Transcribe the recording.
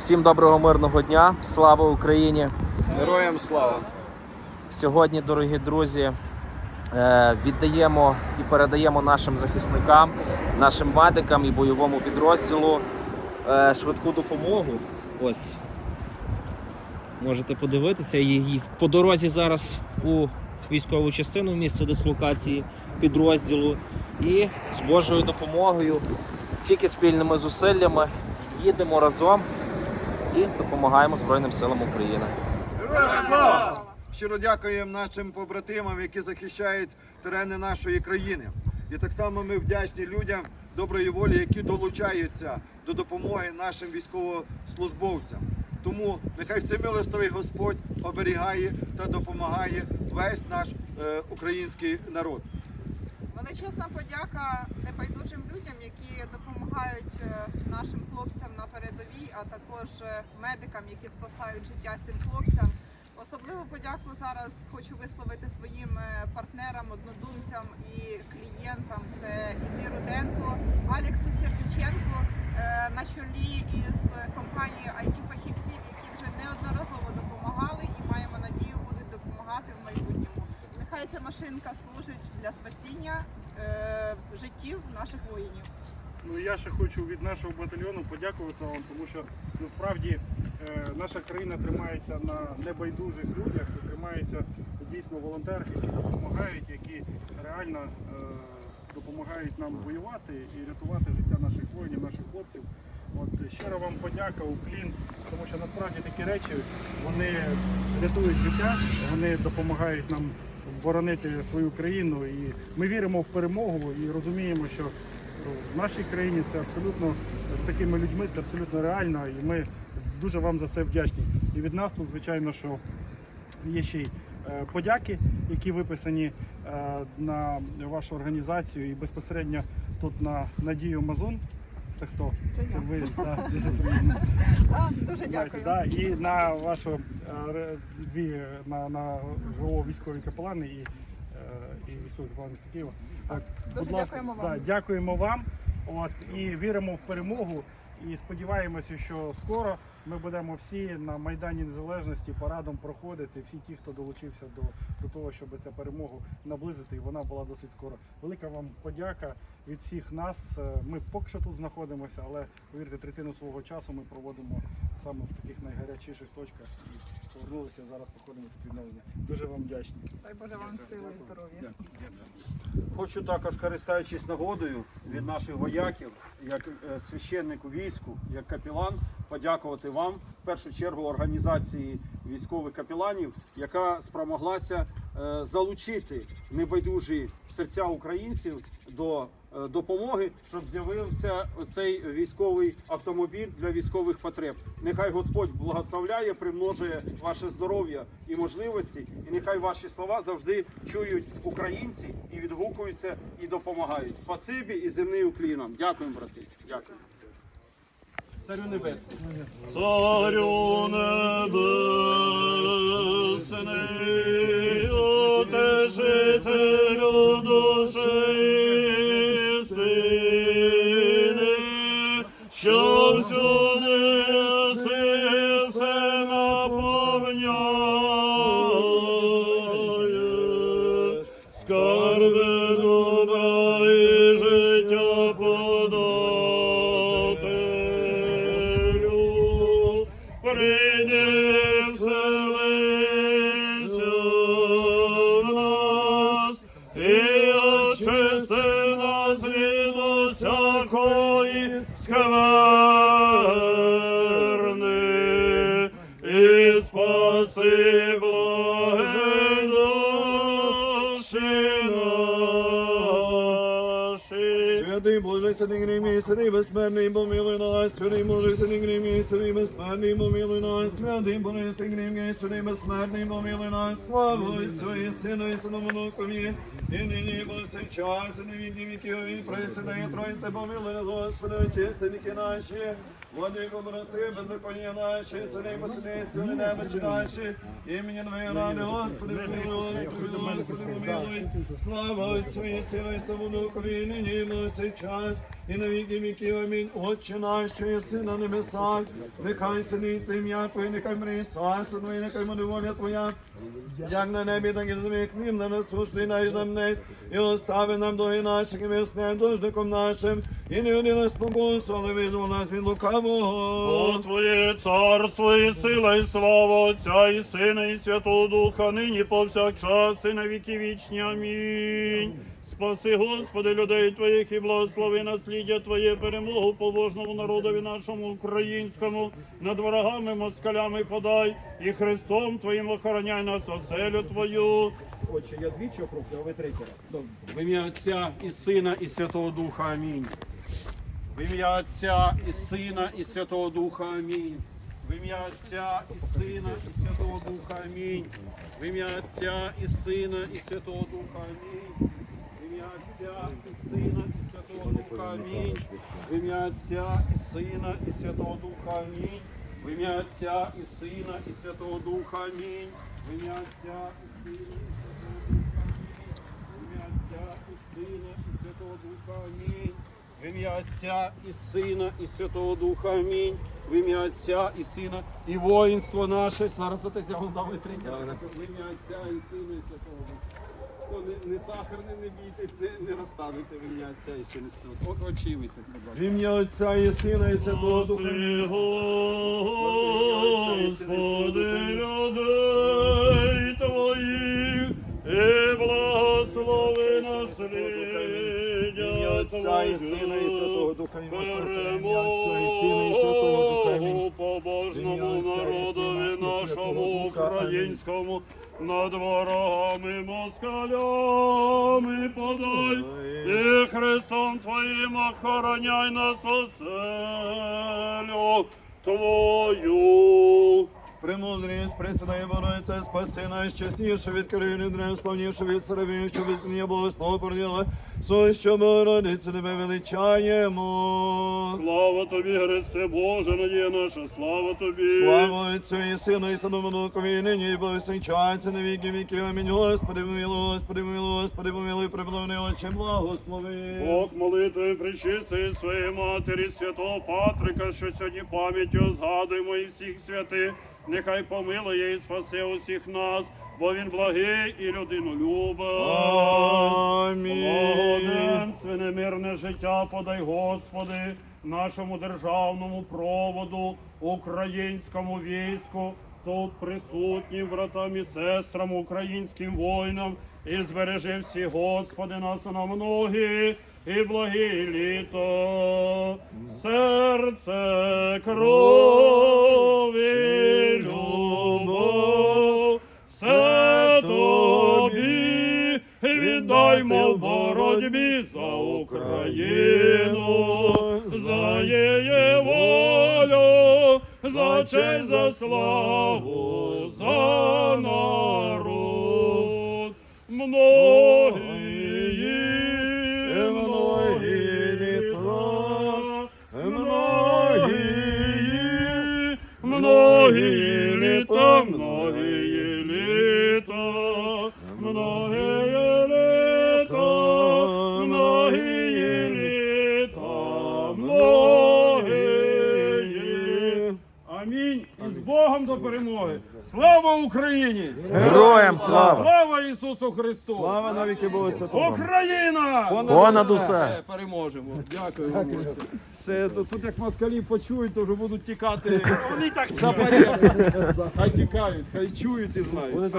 Всім доброго мирного дня! Слава Україні! Героям слава! Сьогодні, дорогі друзі, е, віддаємо і передаємо нашим захисникам, нашим медикам і бойовому підрозділу е, швидку допомогу. Ось можете подивитися її по дорозі зараз у військову частину в місце дислокації підрозділу. І з Божою допомогою, тільки спільними зусиллями їдемо разом і допомагаємо Збройним силам України. Щиро дякуємо нашим побратимам, які захищають терени нашої країни. І так само ми вдячні людям доброї волі, які долучаються до допомоги нашим військовослужбовцям. Тому нехай всемилостивий Господь оберігає та допомагає весь наш е, український народ. Величезна подяка небайдужим людям, які допомагають е, нашим хлопцям на передовій, а також е, медикам, які спасають життя цим хлопцям. Особливу подяку зараз хочу висловити своїм е, партнерам, однодумцям і клієнтам. Це Іллі Руденко, Алексу Сердюченко е, на чолі із компанією it фахівців, які вже неодноразово допомагали і маємо надію будуть допомагати в майбутньому. Нехай ця машинка служить для спасіння е, життів наших воїнів. Ну я ще хочу від нашого батальйону подякувати вам, тому що насправді е, наша країна тримається на небайдужих людях, і тримається дійсно волонтерах, які допомагають, які реально е, допомагають нам воювати і рятувати життя наших воїнів, наших хлопців. От щиро вам подяка, уклін, тому що насправді такі речі вони рятують життя, вони допомагають нам боронити свою країну. І ми віримо в перемогу і розуміємо, що в нашій країні це абсолютно з такими людьми, це абсолютно реально, і ми дуже вам за це вдячні. І від нас тут, звичайно, що є ще й е, подяки, які виписані е, на вашу організацію і безпосередньо тут на Надію Мазун. Це хто? Це Це ви, так, дуже приємно. А, дуже дякую. да, і на вашу е, дві на, на ГО військові капелани і, е, і військові капелани міста Києва. Так, Дуже дякуємо вам. Да, дякуємо вам. От, і віримо в перемогу. І сподіваємося, що скоро ми будемо всі на Майдані Незалежності парадом проходити. Всі ті, хто долучився до, до того, щоб цю перемогу наблизити, і вона була досить скоро. Велика вам подяка від всіх нас. Е, Ми поки що тут знаходимося, але повірте, третину свого часу ми проводимо саме в таких найгарячіших точках повернулися зараз. Проходимо тут відновлення. Дуже вам вдячні. Дай Боже вам сили і здоров'я. Хочу також, користуючись нагодою від наших вояків, як е, священник у війську, як капелан, подякувати вам в першу чергу організації військових капеланів, яка спромоглася е, залучити небайдужі серця українців до допомоги, щоб з'явився цей військовий автомобіль для військових потреб. Нехай Господь благословляє, примножує ваше здоров'я і можливості, і нехай ваші слова завжди чують українці і відгукуються і допомагають. Спасибі і земний укліном. Дякуємо, брати. Дякую. Царю небесний. Царю небесний, утешителю Боже, святий гримі, святий безсмертний, помилуй нас, святий Боже, святий гримі, святий безсмертний, помилуй нас, святий Боже, святий гримі, святий безсмертний, помилуй нас, слава Отцю і Сину і Святому Духові, і нині повсякчас, і на віки віків, і пресвятає Тройце, помилуй нас, Господи, очисти віки наші, Владико, прости, беззаконня наші, сини посидиці, не немочі наші, імені Нової ради, Господи, помилуй, Господи, помилуй, слава Отцю і Сину і Святому Духові, нині і повсякчас, і на віки віків. Амінь. Отче наш, що єси на небесах, нехай синиться ім'я Твоє, нехай мріє царство Твоє, нехай буде воля Твоя, як на небі, так і на землі, хліб на насущний дай нам днес, і остави нам доги наших, і весне дождиком нашим, і не один нас побоїться, але визвол нас від лукавого. О Твоє царство і сила, і слава Отця, і Сина, і Святого Духа, нині повсякчас, і на віки вічні. Амінь. Спаси, Господи, людей Твоїх і благослови насліддя Твоє перемогу побожному народові нашому українському, над ворогами, москалями подай, і Христом Твоїм охороняй нас оселю Твою. Отче, я двічі округлю, а ви третій раз. В ім'я Отця і Сина, і Святого Духа. Амінь. В ім'я Отця і Сина, і Святого Духа. Амінь. В ім'я Отця і Сина, і Святого Духа. Амінь. В ім'я Отця і Сина, і Святого Духа. Амінь. Отця і Сина, і Святого Духа. Амінь. В ім'я Отця і Сина, і Святого Духа. Амінь. В ім'я Отця і Сина, і Святого Духа. Амінь. В ім'я Отця і Сина, в ім'я Отця і Сина, і Святого Духа. Амінь. В ім'я Отця і Сина, і Святого Духа. Амінь. В ім'я Отця і Сина і воїнство наше. Зараз отець я вам третій раз. В ім'я Отця і Сина, і Святого Духа. Не, не сахарний, не бійтесь, не, не розстанете в ім'я Отця і Сина, Святого Духа. От очівуйте, будь В ласка. ім'я Отця і Сина, і Святого Духа. Спаси, Господи, людей Твоїх, і благослови насліддя Отця і Сина, і Святого Духа. І Отця і Сина, і Святого Духа. Українському над ворогами москалями подай і Христом Твоїм охороняй нас оселю Твою. Премудрість, пресна і спаси нас, чесніше від криві, древславніше від сараві, що без не було слово породила, що ми родиться, тебе величаємо. Слава Тобі, Христе Боже, надія наша, слава Тобі. Слава Отцю і Сину, і Святому Духові, і нині, і повсякчас, і на віки віків. Амінь. Господи, помилуй, Господи, помилуй, Господи, помилуй, приблагони, Отче, благослови. Бог молитви причистої своєї матері, святого Патрика, що сьогодні пам'яттю згадуємо і всіх святих. Нехай помилує і спасе усіх нас, бо він благий і людину любить. Амінь. Мирне життя подай, Господи, нашому державному проводу, українському війську, тут присутнім братам і сестрам, українським воїнам, і збережи всі, Господи, нас на многі і благі літо, серце крові віддаймо в боротьбі за Україну, за її волю, за честь, за славу, за народ. Многі многі літа, многі літа, Слава Україні! Героям слава! Слава Ісусу Христу! Слава навіки Богу. Україна! Понад усе! Переможемо. Дякую вам. Це тут, тут як москалі почують, то вже будуть тікати. Вони так хай тікають, хай чують і знають.